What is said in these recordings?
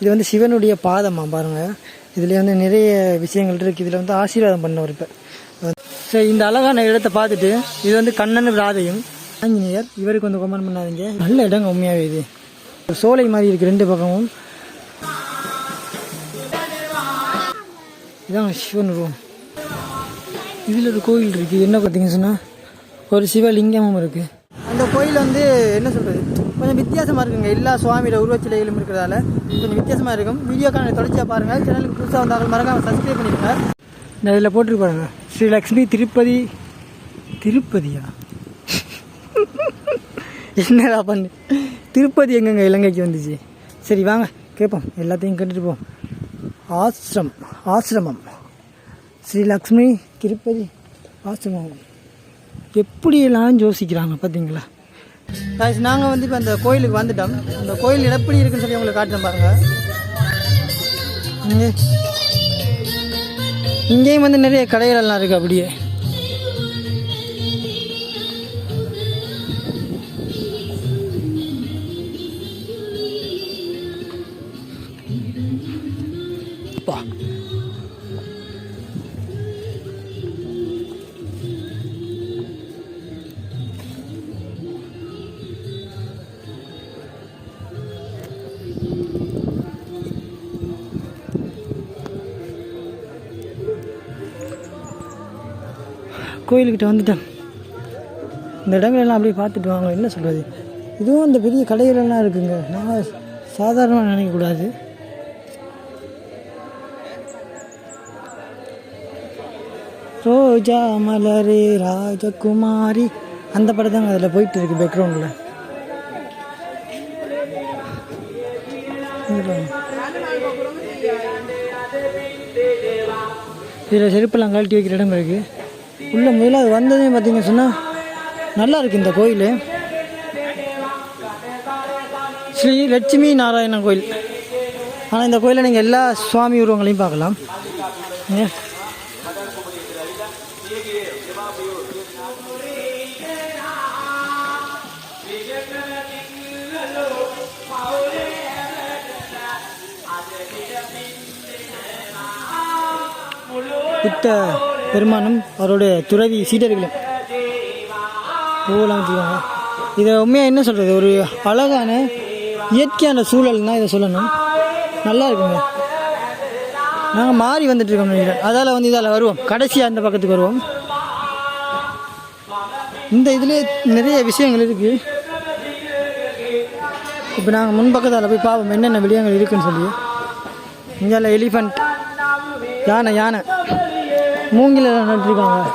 இது வந்து சிவனுடைய பாதமாக பாருங்கள் இதில் வந்து நிறைய விஷயங்கள் இருக்குது இதில் வந்து ஆசீர்வாதம் பண்ணவர் இப்போ. சரி இந்த அழகான இடத்தை பார்த்துட்டு இது வந்து கண்ணன் ராதையும் ஆஞ்சநேயர் இவருக்கு வந்து கொமன் பண்ணாதீங்க. நல்ல இடங்க உண்மையாகவே இது. ஒரு சோலை மாதிரி இருக்குது ரெண்டு பக்கமும். இதான் சிவன் ரூம். இதில் ஒரு கோயில் இருக்குது என்ன பார்த்தீங்கன்னு சொன்னால் ஒரு சிவலிங்கமும் இருக்குது இந்த கோயில் வந்து என்ன சொல்கிறது கொஞ்சம் வித்தியாசமாக இருக்குங்க. எல்லா சுவாமியோட உருவச்சிலைகளும் இருக்கிறதால கொஞ்சம் வித்தியாசமாக இருக்கும். வீடியோக்கான தொடர்ச்சியாக பாருங்கள் சேனலுக்கு புதுசாக வந்தாலும் மறக்காம சப்ஸ்கிரைப் பண்ணிக்கோங்க இந்த இதில் போட்டுட்டு பாருங்க. ஸ்ரீ லக்ஷ்மி திருப்பதி. திருப்பதியா? என்னடா பண்ணு? திருப்பதி எங்கங்க இலங்கைக்கு வந்துச்சு? சரி வாங்க. கேட்போம். எல்லாத்தையும் கேட்டுட்டு போவோம். ஆசிரம் ஆசிரமம். ஸ்ரீ லக்ஷ்மி திருப்பதி ஆசிரமம். எப்படியெல்லாம் யோசிக்கிறாங்க பார்த்தீங்களா காய்ஸ் நாங்கள் வந்து இப்போ அந்த கோயிலுக்கு வந்துட்டோம். அந்த கோயில் எப்படி இருக்குன்னு சொல்லி உங்களுக்கு காட்டுறேன் பாருங்க. இங்கே. இங்கேயும் வந்து நிறைய கடைகள் எல்லாம் இருக்குது அப்படியே. கோயிலுக்கிட்ட வந்துட்டேன். இந்த இடங்களெல்லாம் அப்படியே பார்த்துட்டு வாங்க என்ன சொல்கிறது இதுவும் அந்த பெரிய கடைகளெல்லாம் இருக்குங்க. நான் சாதாரணமாக நினைக்கக்கூடாது. ரோஜா மலரே ராஜகுமாரி அந்த படம் தாங்க அதில் போயிட்டு இருக்கு பேக்ரவுண்டில் இதில் செருப்பெல்லாம் கழட்டி வைக்கிற இடம் இருக்குது உள்ள முதல்ல அது வந்ததே பார்த்தீங்க சொன்னால் நல்லா இருக்கு இந்த கோயில். ஸ்ரீ லட்சுமி நாராயணன் கோயில். ஆனால் இந்த கோயிலில் நீங்கள் எல்லா சுவாமி உருவங்களையும் பார்க்கலாம். இப்போ பெருமானும் அவருடைய துறவி சீடர்களும். பூவெல்லாம் வச்சுருக்காங்க இதை உண்மையாக என்ன சொல்கிறது ஒரு அழகான இயற்கையான சூழல் தான் இதை சொல்லணும். நல்லா இருக்குங்க. நாங்கள் மாறி வந்துட்டுருக்கோம் நினைக்கிறேன் அதால் வந்து இதால் வருவோம். கடைசியாக அந்த பக்கத்துக்கு வருவோம். இந்த இதுலேயே நிறைய விஷயங்கள் இருக்குது இப்போ நாங்கள் முன்பக்கத்தால் போய் பார்ப்போம் என்னென்ன விடயங்கள் இருக்குன்னு சொல்லி. இங்கே எலிஃபண்ட் யானை யானை. மூங்கில நட்டிருக்காங்க.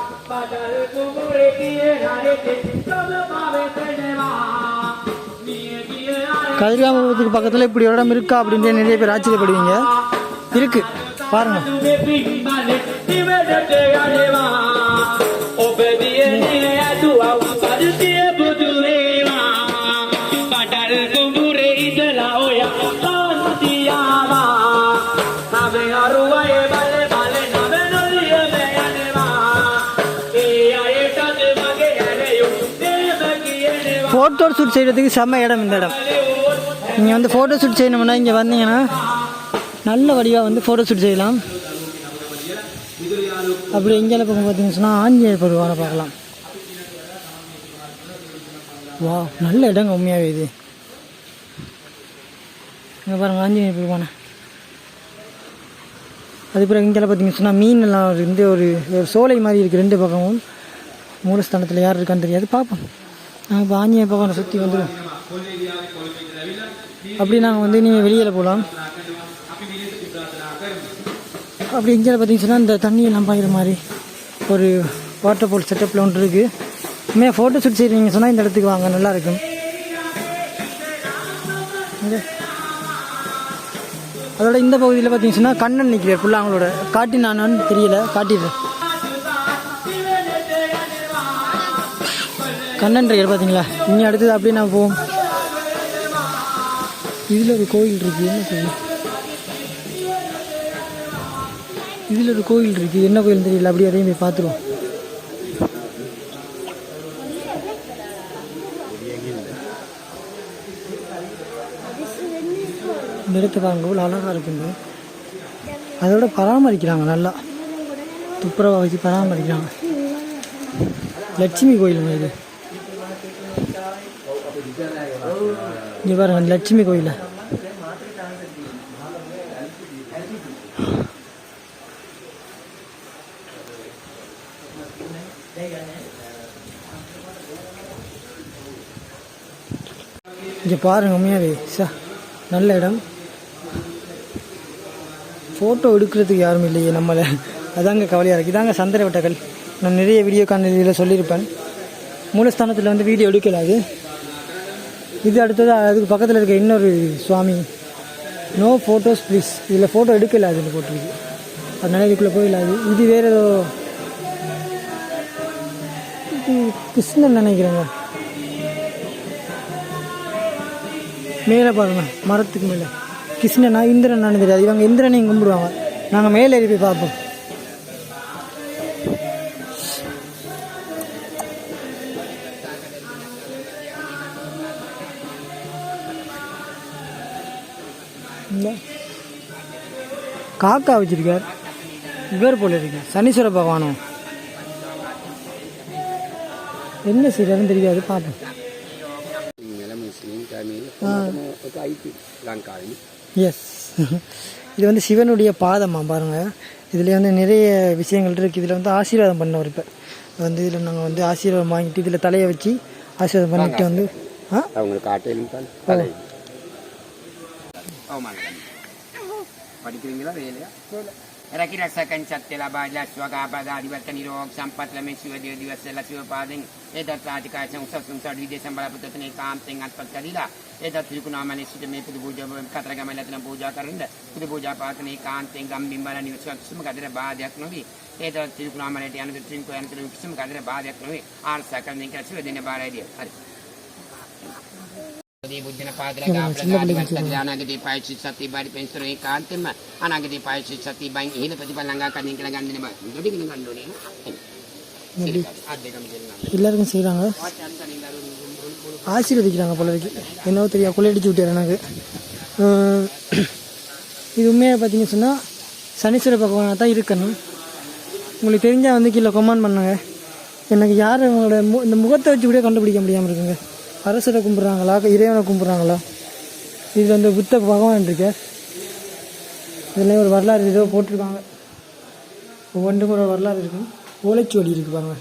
கதிர்காமபுரத்துக்கு பக்கத்தில் இப்படி இடம் இருக்கா அப்படின்ட்டு நிறைய பேர் ஆச்சரியப்படுவீங்க. இருக்கு. பாருங்க. ஃபோட்டோ ஷூட் செய்கிறதுக்கு செம்ம இடம் இந்த இடம். நீங்கள் வந்து ஃபோட்டோ ஷூட் செய்யணும்னா இங்கே வந்தீங்கன்னா நல்ல வடிவாக வந்து ஃபோட்டோ ஷூட் செய்யலாம். அப்படி எங்கே பக்கம் பார்த்தீங்கன்னு சொன்னால் ஆஞ்சநேயர் பருவான பார்க்கலாம். வா நல்ல இடங்க உண்மையாகவே இது. இங்கே பாருங்க ஆஞ்சநேயர் பருவான அது பிறகு இங்கே பார்த்தீங்கன்னு சொன்னால் மீன் எல்லாம் இருந்து ஒரு ஒரு சோலை மாதிரி இருக்குது ரெண்டு பக்கமும். மூலஸ்தானத்தில் யார் இருக்கான்னு தெரியாது பார்ப்போம். நாங்கள் பாஞ்சிய பக்கம் சுற்றி வந்துடும் அப்படி நாங்கள் வந்து நீங்கள் வெளியில் போகலாம் அப்படி இங்கே பார்த்தீங்கன்னு சொன்னால் இந்த தண்ணியெல்லாம் பாயிற மாதிரி ஒரு வாட்டர் ஃபால் செட்டப்பில் ஒன்று இருக்குது இனிமேல் ஃபோட்டோ ஷூட் செய்கிறீங்க சொன்னால் இந்த இடத்துக்கு வாங்க நல்லா இருக்கும். அதோட இந்த பகுதியில் பார்த்தீங்கன்னு சொன்னால் கண்ணன் நிற்கிறார் ஃபுல்லாக அவங்களோட காட்டினானான்னு தெரியல காட்டிடுறேன். கண்ணன் இருக்கார் பார்த்தீங்களா இங்கே அடுத்தது அப்படியே நான் போவோம். இதில் ஒரு கோயில் இருக்குது என்ன கோயில்? இதில் ஒரு கோயில் இருக்குது என்ன கோயில் தெரியல. அப்படியே அதையும் போய் பார்த்துருவோம். இந்த பாருங்க. இவ்வளோ அழகாக இருக்குங்க அதோட பராமரிக்கிறாங்க நல்லா. துப்புரவாக வச்சு பராமரிக்கிறாங்க. லட்சுமி கோயில் இது. இங்கே பாருங்க லட்சுமி கோயில். இங்கே பாருங்க உண்மையாவே சா நல்ல இடம். ஃபோட்டோ எடுக்கிறதுக்கு யாரும் இல்லையே நம்மளை. அதாங்க கவலையாக இருக்குது இதாங்க சந்திரவட்டகள் நான் நிறைய வீடியோ காணொலியில் சொல்லியிருப்பேன். மூலஸ்தானத்தில் வந்து வீடியோ எடுக்கலாது இது அடுத்தது அதுக்கு பக்கத்தில் இருக்க இன்னொரு சுவாமி. நோ ஃபோட்டோஸ் ப்ளீஸ் இதில் ஃபோட்டோ எடுக்கல அதில் போட்டிருக்கு. அதனால இதுக்குள்ளே போயிடலாது இது வேறு ஏதோ இது கிருஷ்ணன் நினைக்கிறேங்க. மேலே பாருங்க மரத்துக்கு மேலே. கிருஷ்ணனா இந்திரன் தெரியாது. இவங்க இந்திரனையும் கும்பிடுவாங்க. நாங்கள் மேலே ஏறி போய் பார்ப்போம். இந்த காக்கா வச்சுருக்கார். இவர் போல இருக்கு. சனீஸ்வர பகவானும் என்ன செய்யறதுன்னு தெரியாது. பார்ப்போம். எஸ் இது வந்து சிவனுடைய பாதமா பாருங்கள் இதில் வந்து நிறைய விஷயங்கள் இருக்குது இதில் வந்து ஆசீர்வாதம் பண்ணவர் இப்போ. வந்து இதில் நாங்கள் வந்து ஆசீர்வாதம் வாங்கிட்டு இதில் தலையை வச்சு ஆசீர்வாதம் பண்ணிட்டு வந்து ஆ? அவங்களுக்கு අවමාන කරනවා. පරිකරින් ගිලා වේලයක්. රැකි රසකං සත්‍ය ලබා ලස්වගාපද ආදිවත්ත නිරෝග සම්පත් ලමේ සිව දේව දිවස්සල සිව පාදෙන් එදත් ආධිකාය සංසසුන් සඩ විදේශම් බලපතනේ කාම්තෙන් අත්පත් කරිලා එදත් ත්‍රිකුණාමනේ සිට මේ පුදු පූජා කතරගම ලැබෙන පූජා කරන්න පුදු පූජා පාතනේ කාන්තෙන් ගම්බිම් බල නිවසක්සම ගදර බාධයක් නොවේ එදත් ත්‍රිකුණාමනේට යන දෙත්‍රින් කොයන්තර කිසිම ගදර බාධයක් නොවේ ආර්සකම් දෙක සිව දෙන බාරයිදී හරි බුද්ධන පාදල අනාගතී පායචි සති බාරි පෙන්සර ඒ කාන්තෙම අනාගතී පායචි සති බයින් ඉහළ ප්‍රතිඵල ළඟා කණින් කියලා ගන්න නේ බා දෙඩි කින ගන්න ඕනේ නේ අත් දෙකම දෙන්නා எல்லாருக்கும் செய்கிறாங்க ஆசீர்வதிக்கிறாங்க போல இருக்கு என்னவோ தெரியா கொள்ளையடிச்சு விட்டார் எனக்கு அஹ் இது உண்மையாக பார்த்தீங்க சொன்னால் சனீஸ்வர பகவானாக தான் இருக்கணும் உங்களுக்கு தெரிஞ்சால் வந்து கீழே கொமான் பண்ணுங்க எனக்கு யார் இவங்களோட மு இந்த முகத்தை வச்சு கூட கண்டுபிடிக்க முடியாமல் இருக்குங்க அரசரை கும்பிட்றாங்களா? இறைவனை கும்பிட்றாங்களா? இது வந்து புத்த பகவான் இருக்க. இதெல்லாம் ஒரு வரலாறு ஏதோ போட்டிருக்காங்க. ஒவ்வொன்றுக்கும் ஒரு வரலாறு இருக்கும் ஓலைச்சுவடி இருக்கு பாருங்க.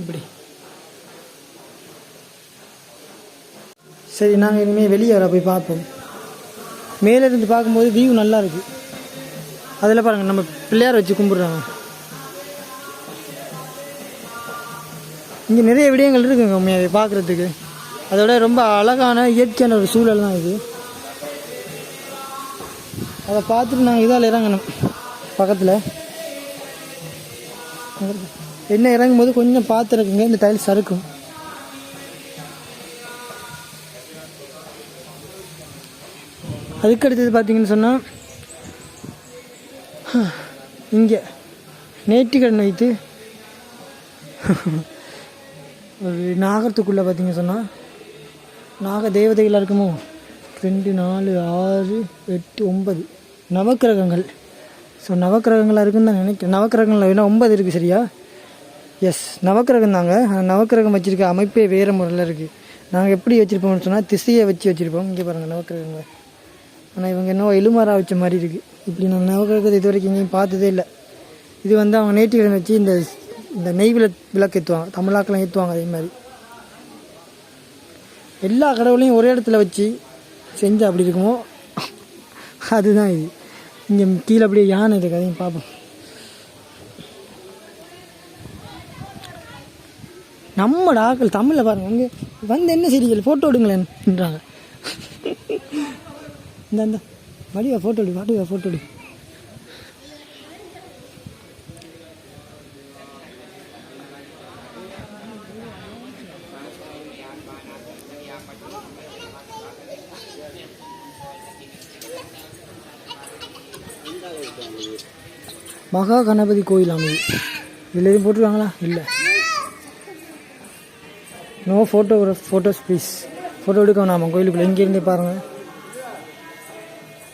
இப்படி. சரி நாங்கள் இனிமேல் வெளியே வர போய் பார்ப்போம். மேலே இருந்து பார்க்கும்போது வியூ நல்லா இருக்கு. அதில் பாருங்கள் நம்ம பிள்ளையார் வச்சு கும்பிட்றாங்க. இங்கே நிறைய விடயங்கள் இருக்குங்க உண்மையாகவே பார்க்குறதுக்கு. அதோட ரொம்ப அழகான இயற்கையான ஒரு சூழல் தான் இது. அதை பார்த்துட்டு நாங்கள் இதால் இறங்கணும் பக்கத்தில். என்ன இறங்கும் போது கொஞ்சம் பார்த்துருக்குங்க இந்த டைல்ஸ் சறுக்கும் அதுக்கு அடுத்தது பார்த்தீங்கன்னு சொன்னால் இங்கே நேர்த்திக்கடன் வைத்து நாகத்துக்குள்ளே பார்த்தீங்க சொன்னால் நாக தேவதைகளாக இருக்குமோ? ரெண்டு நாலு ஆறு எட்டு ஒன்பது. நவக்கிரகங்கள். ஸோ நவக்கிரகங்களாக இருக்குன்னு தான் நினைக்கிறேன். நவக்கிரகங்கள் வேணால் ஒன்பது இருக்குது சரியா? எஸ் நவக்கிரகம் தாங்க ஆனால் நவக்கிரகம் வச்சுருக்க அமைப்பே வேறு முறையில் இருக்குது நாங்கள் எப்படி வச்சுருப்போம்னு சொன்னால் திசையை வச்சு வச்சுருப்போம். இங்கே பாருங்கள் நவக்கிரகங்களை ஆனால் இவங்க என்னவோ எலுமாரா வச்ச மாதிரி இருக்குது இப்படி நான் நவக்கிரகத்தை இது வரைக்கும் எங்கேயும் பார்த்ததே இல்லை. இது வந்து அவங்க நேற்றுக்கிழமை வச்சு இந்த இந்த நெய் விளக்கு விளக்கு ஏற்றுவாங்க தமிழாக்கெல்லாம் ஏற்றுவாங்க அதே மாதிரி. எல்லா கடவுளையும் ஒரே இடத்துல வச்சு செஞ்சு அப்படி இருக்குமோ? அதுதான் இது. இங்கே கீழே அப்படியே யானை இருக்கு. அதையும் பார்ப்போம் நம்மட ஆக்கள் தமிழில் பாருங்கள் அங்கே வந்து என்ன செய்திகள்? ஃபோட்டோ எடுங்களேன்றாங்க. இந்த இந்த. வடிவா ஃபோட்டோ எடு வடிவா ஃபோட்டோ எடு. மகா கணபதி கோயில் அமைதி இதில் எதுவும் போட்டுருவாங்களா இல்லை. No photograph photos please photo எடுக்க நாம. கோயிலுக்குள்ளே இங்கேருந்தே பாருங்கள்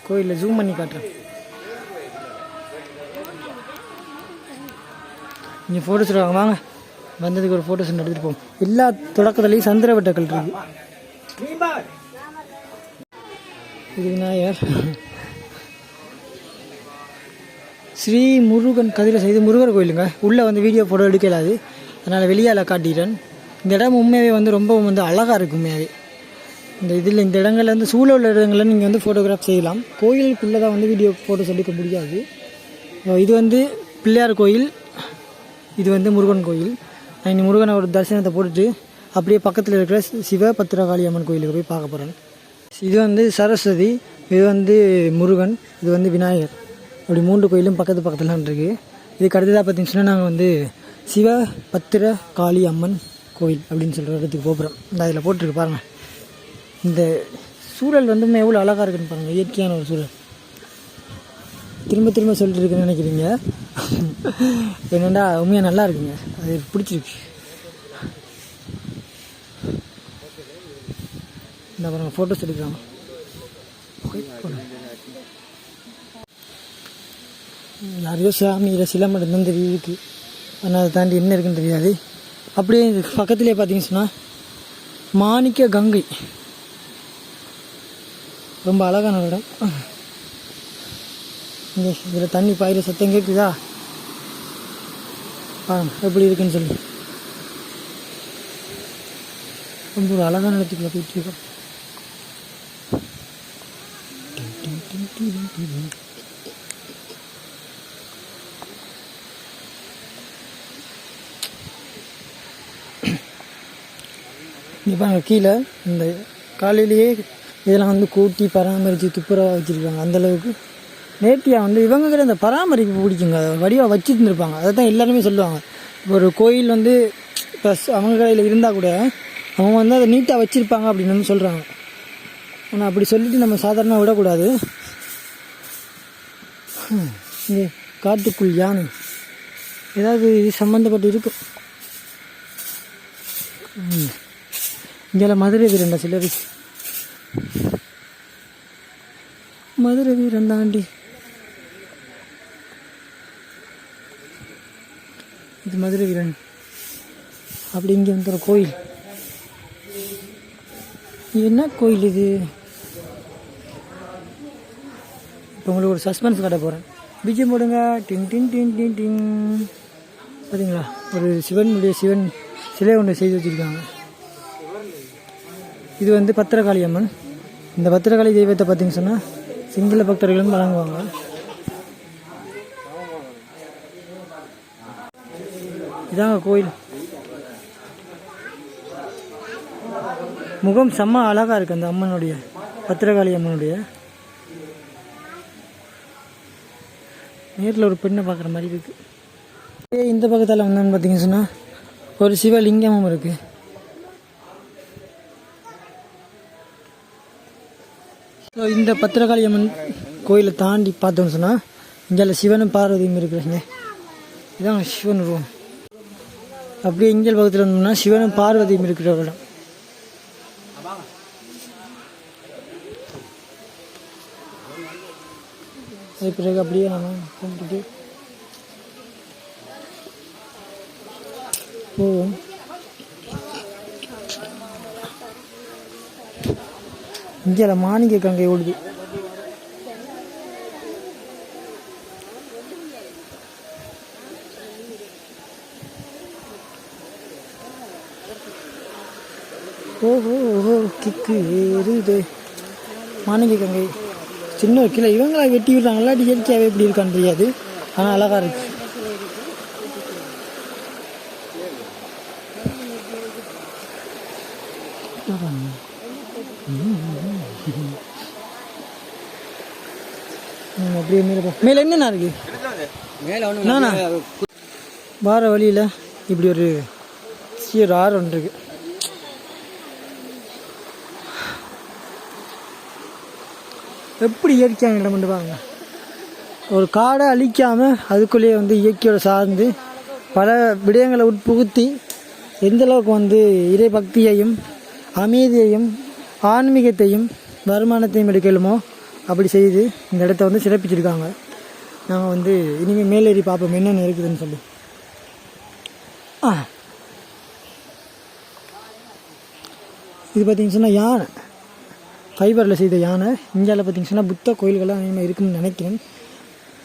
கோயிலில் ஜூம் பண்ணி காட்டுறேன். இங்கே ஃபோட்டோஸ் எடுக்காங்க வாங்க. வந்ததுக்கு ஒரு ஃபோட்டோஸ் எடுத்துகிட்டு போவோம். எல்லா தொடக்கத்துலேயும் சந்திரவட்டக்கல் இருக்குது இது விநாயகர். ஸ்ரீ முருகன் கதிர செய்து முருகர் கோயிலுங்க. உள்ளே வந்து வீடியோ ஃபோட்டோ எடுக்கலாது. அதனால் வெளியால் காட்டிட்டேன் இந்த இடம் உண்மையாகவே வந்து ரொம்பவும் வந்து அழகாக இருக்கும் உண்மையாகவே இந்த இதில் இந்த இடங்கள்ல வந்து சூழல் உள்ள இடங்களில் நீங்கள் வந்து ஃபோட்டோகிராஃப் செய்யலாம். கோயிலுக்குள்ளே தான் வந்து வீடியோ ஃபோட்டோஸ் எடுக்க முடியாது. இது வந்து பிள்ளையார் கோயில். இது வந்து முருகன் கோயில். நான் இனி முருகனை ஒரு தரிசனத்தை போட்டுட்டு அப்படியே பக்கத்தில் இருக்கிற சிவ பத்திரகாளி அம்மன் கோயிலுக்கு போய் பார்க்க போகிறேன் இது வந்து சரஸ்வதி இது வந்து முருகன் இது வந்து விநாயகர். அப்படி மூன்று கோயிலும் பக்கத்து பக்கத்தில் இருக்குது இதுக்கு அடுத்ததாக பார்த்தீங்கன்னா நாங்கள் வந்து சிவ பத்திர காளி அம்மன் கோயில் அப்படின்னு சொல்கிற இடத்துக்கு போகிறோம் இந்த அதில் போட்டிருக்கு பாருங்கள் இந்த சூழல் வந்து எவ்வளோ அழகாக இருக்குன்னு பாருங்கள் இயற்கையான ஒரு சூழல். திரும்ப திரும்ப சொல்லிட்டு இருக்குன்னு நினைக்கிறீங்க. என்னென்னா உண்மையாக நல்லா இருக்குங்க. அது பிடிச்சிருக்கு. இந்த பாருங்கள் ஃபோட்டோஸ் எடுக்கிறாங்க. யாரையோ சாமியில் சில மட்டும்தான் தெரியுது ஆனால் அதை தாண்டி என்ன இருக்குன்னு தெரியாது. அப்படியே இது பக்கத்துலேயே பார்த்தீங்கன்னு சொன்னால் மாணிக்க கங்கை. ரொம்ப அழகான இடம். இங்கே இதில் தண்ணி பாயிற சத்தம் கேட்குதா? பாருங்க எப்படி இருக்குன்னு சொல்லி. ரொம்ப ஒரு அழகான இடத்துக்குள்ள போயிட்டுருக்கோம் இருக்கோம் இங்கே கீழே இந்த காலையிலேயே இதெல்லாம் வந்து கூட்டி பராமரித்து துப்புரவாக வச்சுருக்காங்க. அந்தளவுக்கு நேர்த்தியாக வந்து இவங்க இந்த பராமரிப்பு பிடிக்குங்க. அதை வடிவாக வச்சுருந்துருப்பாங்க. அதை தான் எல்லாருமே சொல்லுவாங்க. ஒரு கோயில் வந்து ப்ளஸ் அவங்க கடையில் இருந்தால் கூட அவங்க வந்து அதை நீட்டாக வச்சுருப்பாங்க அப்படின்னு வந்து சொல்கிறாங்க ஆனால் அப்படி சொல்லிட்டு நம்ம சாதாரணமாக விடக்கூடாது. இங்கே காட்டுக்குள் யானை. ஏதாவது இது சம்மந்தப்பட்டு இருக்கும் ம். இங்கே மதுரை வீரண்டா சிலர் மதுரை வீரன் தாண்டி. இது மதுரை வீரன். அப்படி இங்கே வந்து கோயில். என்ன கோயில் இது இப்போ உங்களுக்கு ஒரு சஸ்பென்ஸ் காட்ட போகிறேன் பிஜிஎம் போடுங்க டிங் டிங் டிங் டிங் டிங் பார்த்தீங்களா ஒரு சிவனுடைய சிவன் சிலை ஒன்று செய்து வச்சுருக்காங்க. இது வந்து பத்திரகாளி அம்மன். இந்த பத்திரகாளி தெய்வத்தை பார்த்தீங்கன்னு சொன்னால் சிங்கள பக்தர்களும் வழங்குவாங்க இதாங்க கோயில். முகம் செம்ம அழகாக இருக்குது அந்த அம்மனுடைய பத்திரகாளி அம்மனுடைய. நேரில் ஒரு பெண்ணை பார்க்குற மாதிரி இருக்குது இதே இந்த பக்கத்தில் வந்தோன்னு பார்த்தீங்கன்னு சொன்னால் ஒரு சிவலிங்கமும் இருக்குது ஸோ இந்த பத்திரகாளி அம்மன் கோயிலை தாண்டி பார்த்தோம்னு சொன்னால் இங்கே சிவனும் பார்வதியும் இருக்கிறாங்க. இதான் சிவன் ரூம். அப்படியே இங்கே பக்கத்தில் வந்தோம்னா சிவனும் பார்வதியும் இருக்கிற இடம் அது பிறகு அப்படியே நம்ம கும்பிட்டுட்டு போவோம். இங்கே மாணிக்க கங்கை ஓடுது. ஓஹோ ஓஹோ கிக்கு ஏறுது. மாணிக்க கங்கை. சின்ன ஒரு கிளை. இவங்களா வெட்டி விடுறாங்களா? இயற்கையாகவே எப்படி இருக்கான்னு தெரியாது ஆனால் அழகாக இருக்கு. அப்படியே மேலே மேலே என்னண்ணா இருக்கு? மேலே வார வழியில் இப்படி ஒரு ஒரு ஆறு ஒன்று இருக்கு. எப்படி இயற்கையாக இடம் வந்து பாருங்க ஒரு காடை அழிக்காமல் அதுக்குள்ளேயே வந்து இயற்கையோட சார்ந்து பல விடயங்களை உட்புகுத்தி எந்தளவுக்கு வந்து இறை பக்தியையும் அமைதியையும் ஆன்மீகத்தையும் வருமானத்தையும் எடுக்கலுமோ அப்படி செய்து இந்த இடத்த வந்து சிறப்பிச்சிருக்காங்க. நாங்கள் வந்து இனிமேல் மேலேறி பார்ப்போம் என்னென்ன இருக்குதுன்னு சொல்லி. ஆ. இது பார்த்தீங்கன்னு சொன்னால் யானை. ஃபைபரில் செய்த யானை இந்தியாவில் பார்த்தீங்கன்னு புத்த கோயில்கள்லாம் அதிகமாக இருக்குன்னு நினைக்கிறேன்.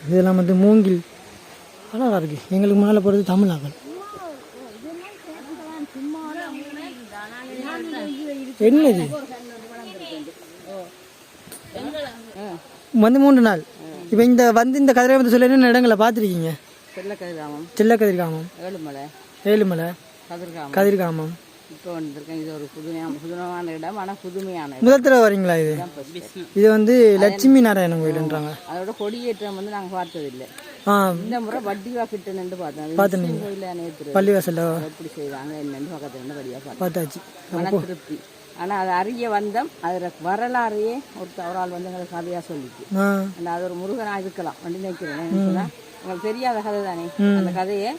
இதெல்லாம் வந்து மூங்கில். அழகாக இருக்குது எங்களுக்கு முன்னால் போகிறது தமிழ்நாக்கள் என்னது? வந்து மூன்று நாள். இப்போ இந்த வந்து இந்த கதிரை வந்து சொல்ல என்னென்ன இடங்களை பார்த்துருக்கீங்க? செல்லக்கதிராமம் செல்லக்கதிர்காமம். ஏழுமலை. ஏழுமலை. கதிர்காமம். கதிர்காமம். இப்போ வந்திருக்கேன். இது ஒரு புதுமையான புதுமையான இடம். ஆனால் புதுமையான இடம். முதல் தடவை வரீங்களா இது? இது வந்து லட்சுமி நாராயணன் கோயிலுன்றாங்க. அதோட கொடியேற்றம் வந்து நாங்கள் பார்த்ததில்லை. இந்த முறை வட்டிவா கிட்ட நின்று பார்த்தோம் அது பார்த்தேன் முஸ்லீம் கோயில்ல நேற்று பள்ளிவாசல்ல எப்படி செய்வாங்க என்னன்னு பக்கத்துல இருந்து வழியாக பார்த்தாச்சு. மன திருப்தி. ஆனால் அது அறிய வந்தோம். அதில் வரலாறையே ஒருத்த ஒரு ஆள் வந்து எங்களுக்கு கதையாக சொல்லிச்சு. அது ஒரு முருகனாக இருக்கலாம். அப்படி நினைக்கிறேன். சொன்னால் உங்களுக்கு தெரியாத கதை தானே? அந்த கதையை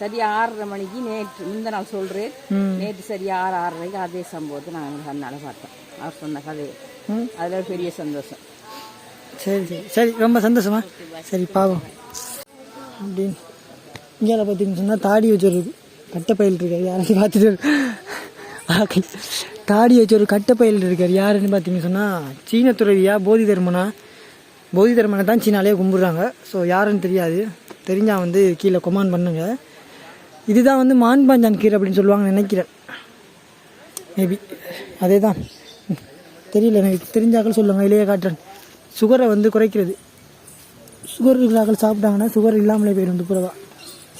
சரியா ஆறரை மணிக்கு நேற்று இந்த நாள் சொல்கிறேன். நேற்று சரியா ஆறு ஆறரைக்கு அதே சம்பவத்தை நாங்கள் கண்ணால் பார்த்தோம் அவர் சொன்ன கதையை. அதில் பெரிய சந்தோஷம். சரி சரி. சரி ரொம்ப சந்தோஷமா? சரி பாவம். அப்படின்னு இங்கே பார்த்தீங்கன்னு சொன்னால் தாடி வச்சு ஒரு கட்டைப்பயில் இருக்கார். யாரையும் பார்த்துட்டு. தாடி வச்சு ஒரு கட்டைப்பயில் இருக்கார். யாருன்னு பார்த்தீங்கன்னு சொன்னால் சீன துறவியா போதி தர்மனா? போதி தர்மனை தான் சீனாலே கும்பிடுறாங்க. ஸோ யாருன்னு தெரியாது. தெரிஞ்சால் வந்து கீழே கொமான் பண்ணுங்க. இதுதான் வந்து மான் பாஞ்சான் கீரை அப்படின்னு சொல்லுவாங்கன்னு நினைக்கிறேன். மேபி அதே தான் தெரியல எனக்கு தெரிஞ்சாக்கள் சொல்லுவாங்க இளைய காட்டுறேன். சுகரை வந்து குறைக்கிறது. சுகர் இருக்கிறாக்கள் சாப்பிட்டாங்கன்னா சுகர் இல்லாமலே போயிடும் துப்புரவா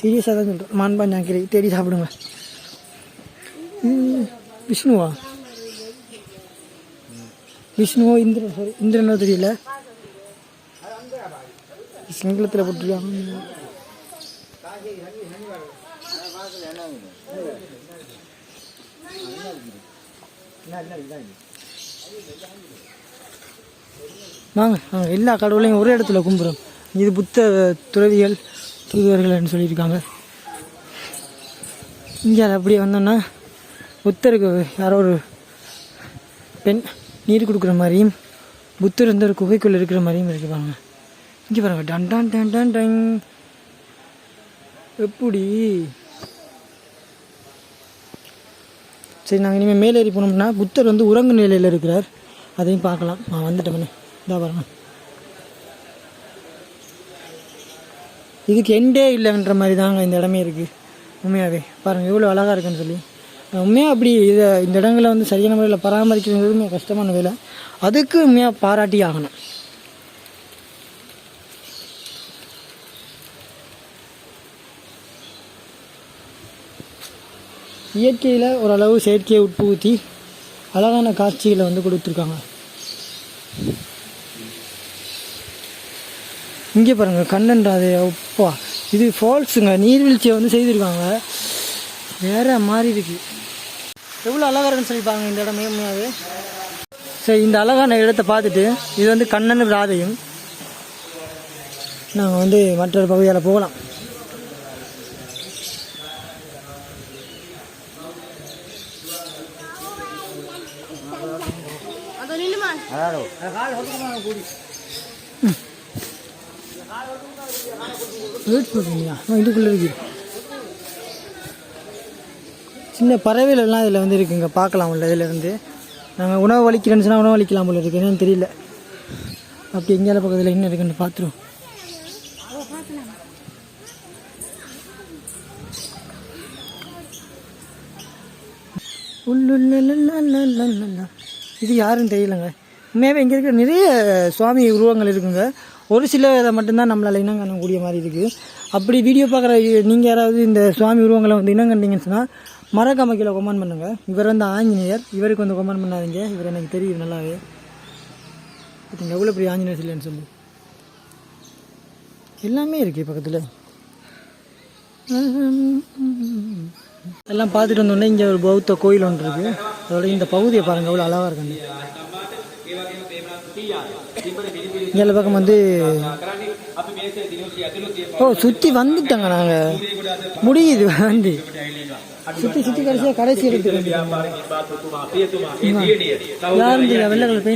சீரியஸாக தான் சொல்கிறேன் மான்பாஞ்சாங்கிரை தேடி சாப்பிடுங்க. விஷ்ணுவா? விஷ்ணுவோ இந்திரன் சாரி இந்திரனோ தெரியல. சிங்களத்தில் போட்டிருக்காங்க. வாங்க நாங்கள் எல்லா கடவுளையும் ஒரே இடத்துல கும்பிட்றோம். இது புத்த துறவிகள் தூதுவர்கள்னு சொல்லியிருக்காங்க. இங்கே அப்படியே வந்தோன்னா புத்தருக்கு யாரோ ஒரு பெண் நீர் கொடுக்குற மாதிரியும் புத்தர் வந்து ஒரு குகைக்குள்ளே இருக்கிற மாதிரியும் இருக்கு பாருங்க. இங்கே பாருங்க. டன் டன் டன் டன் டன். எப்படி? சரி நாங்கள் இனிமேல் மேலேறி போனோம்னா புத்தர் வந்து உறங்கு நிலையில் இருக்கிறார். அதையும் பார்க்கலாம். நான் வந்துட்டேன் இதா பாருங்க. இதுக்கு எண்டே இல்லைன்ற மாதிரி தாங்க இந்த இடமே இருக்குது உண்மையாகவே பாருங்கள் எவ்வளோ அழகாக இருக்குன்னு சொல்லி. உண்மையாக அப்படி இதை இந்த இடங்களை வந்து சரியான முறையில் பராமரிக்கிறது கஷ்டமான வேலை. அதுக்கு உண்மையாக பாராட்டி ஆகணும். இயற்கையில் ஓரளவு செயற்கையை உட்புகுத்தி அழகான காட்சிகளை வந்து கொடுத்துருக்காங்க. இங்கே பாருங்கள் கண்ணன் ராதே அப்பா. இது ஃபால்ஸுங்க நீர்வீழ்ச்சியை வந்து செய்திருக்காங்க. வேறு மாதிரி இருக்கு. எவ்வளோ அழகாக இருக்குன்னு சொல்லி பாருங்க இந்த இடமே உண்மையாவே சரி இந்த அழகான இடத்தை பார்த்துட்டு இது வந்து கண்ணன் ராதையும். நாங்கள் வந்து மற்றொரு பகுதியால் போகலாம். வெயிட் பண்ணுறீங்களா இதுக்குள்ளே இருக்கு சின்ன பறவைகள் எல்லாம் இதில் வந்து இருக்குங்க. பார்க்கலாம் உள்ள இதில் இருந்து நாங்கள் உணவு வலிக்கிறேன்னு சொன்னால் உணவு வலிக்கலாம் போல இருக்கு. என்னன்னு தெரியல. அப்படி எங்கேயால பக்கத்தில் என்ன இருக்குன்னு பார்த்துருவோம். உள்ளுள்ள இது யாருன்னு தெரியலங்க. உண்மையாகவே இங்கே இருக்கிற நிறைய சுவாமி உருவங்கள் இருக்குங்க. ஒரு சில இதை மட்டும்தான் நம்மளால் இனம் காணக்கூடிய மாதிரி இருக்குது அப்படி வீடியோ பார்க்குற நீங்கள் யாராவது இந்த சுவாமி உருவங்களை வந்து இனம் கண்டிங்கன்னு சொன்னால் மறக்காம கீழே கொமெண்ட் பண்ணுங்கள் இவர் வந்து ஆஞ்சநேயர். இவருக்கு வந்து கொமெண்ட் பண்ணாதீங்க. இவர் எனக்கு தெரியும் நல்லாவே. பார்த்தீங்க எவ்வளோ பெரிய ஆஞ்சநேயர் இல்லைன்னு சொல்லி. எல்லாமே இருக்குது பக்கத்தில். எல்லாம் பார்த்துட்டு வந்தோடனே இங்கே ஒரு பௌத்த கோயில் ஒன்று இருக்குது அதோட இந்த பகுதியை பாருங்கள் அவ்வளோ அழகாக இருக்குங்க. இதில் பக்கம் வந்து ஓ சுற்றி வந்துட்டோங்க நாங்கள் முடியுது வந்து சுற்றி சுற்றி கடைசியாக கடைசி எடுத்து யாருந்து வெள்ளை கலர்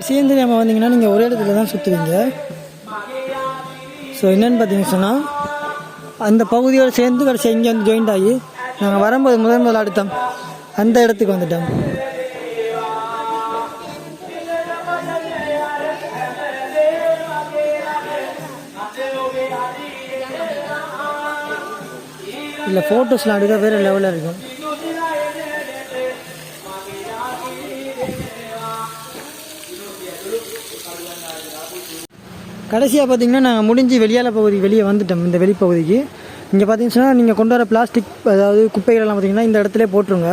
சேர்ந்து நம்ம வந்தீங்கன்னா நீங்கள் ஒரே இடத்துல தான் சுற்றுவீங்க ஸோ என்னென்னு பார்த்தீங்கன்னு சொன்னால் அந்த பகுதியோடு சேர்ந்து கடைசி இங்கே வந்து ஜாயிண்ட் ஆகி நாங்கள் வரும்போது முதன் முதல் அடுத்தோம் அந்த இடத்துக்கு வந்துட்டோம். இல்லை ஃபோட்டோஸ்லாம் எடுக்க வேறு லெவலில் இருக்கும். கடைசியாக பார்த்தீங்கன்னா நாங்கள் முடிஞ்சு வெளியால பகுதி வெளியே வந்துட்டோம் இந்த வெளிப்பகுதிக்கு. இங்கே பார்த்தீங்கன்னு சொன்னால் நீங்கள் கொண்டு வர பிளாஸ்டிக் அதாவது குப்பைகளெல்லாம் பார்த்தீங்கன்னா இந்த இடத்துல போட்டுருங்க.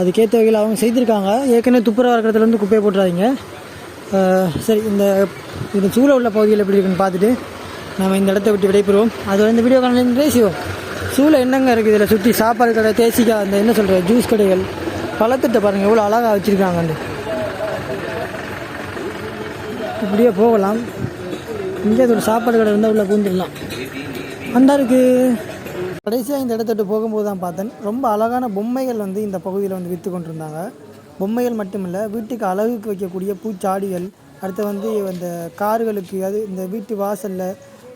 அதுக்கேற்ற வகையில் அவங்க செய்திருக்காங்க. ஏற்கனவே துப்புரவாக இருக்கிறதுலேருந்து வந்து குப்பையை போட்டுறாதீங்க. சரி இந்த இந்த சூழ உள்ள பகுதியில் எப்படி இருக்குன்னு பார்த்துட்டு நம்ம இந்த இடத்த விட்டு விடைபெறுவோம். அது இந்த வீடியோ காலையில் பேசுவோம் சூழ என்னங்க இருக்குது? இதில் சுற்றி சாப்பாடு கடை தேசிக்கா அந்த என்ன சொல்கிற ஜூஸ் கடைகள் பழத்திட்ட பாருங்கள் எவ்வளோ அழகாக வச்சுருக்காங்கன்னு இப்படியே போகலாம். இங்கே ஒரு சாப்பாடு கடை இருந்தால் உள்ளே பூந்துடலாம். அந்த இருக்குது கடைசியாக இந்த இடத்த விட்டு போகும்போது தான் பார்த்தேன். ரொம்ப அழகான பொம்மைகள் வந்து இந்த பகுதியில் வந்து விற்று கொண்டிருந்தாங்க. பொம்மைகள் மட்டுமில்லை வீட்டுக்கு அழகுக்கு வைக்கக்கூடிய பூச்சாடிகள் அடுத்து வந்து இந்த கார்களுக்கு அது இந்த வீட்டு வாசலில்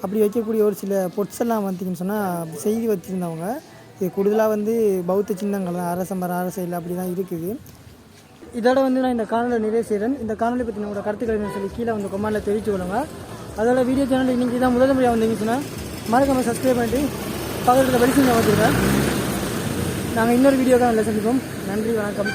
அப்படி வைக்கக்கூடிய ஒரு சில பொட்ஸெல்லாம் வந்தீங்கன்னு சொன்னால் செய்தி வச்சுருந்தவங்க. இது கூடுதலாக வந்து பௌத்த சின்னங்கள் தான் அரச அரசியல் அப்படி தான் இருக்குது. இதோட வந்து நான் இந்த காணொலி நிறைவு செய்கிறேன் இந்த காணொலி பற்றி உங்களோட கருத்துக்களை சொல்லி கீழே வந்து கொமாண்டில் தெரிவிச்சு கொள்ளுங்கள் அதோட வீடியோ சேனல் இன்றைக்கி தான் முதல் முறையாக வந்தீங்கன்னா மறக்காமல் சப்ஸ்கிரைப் பண்ணிட்டு பக்கத்தில் வெளிச்சம் வந்துருங்க நாங்கள் இன்னொரு வீடியோ தான் சந்திப்போம். நன்றி வணக்கம்.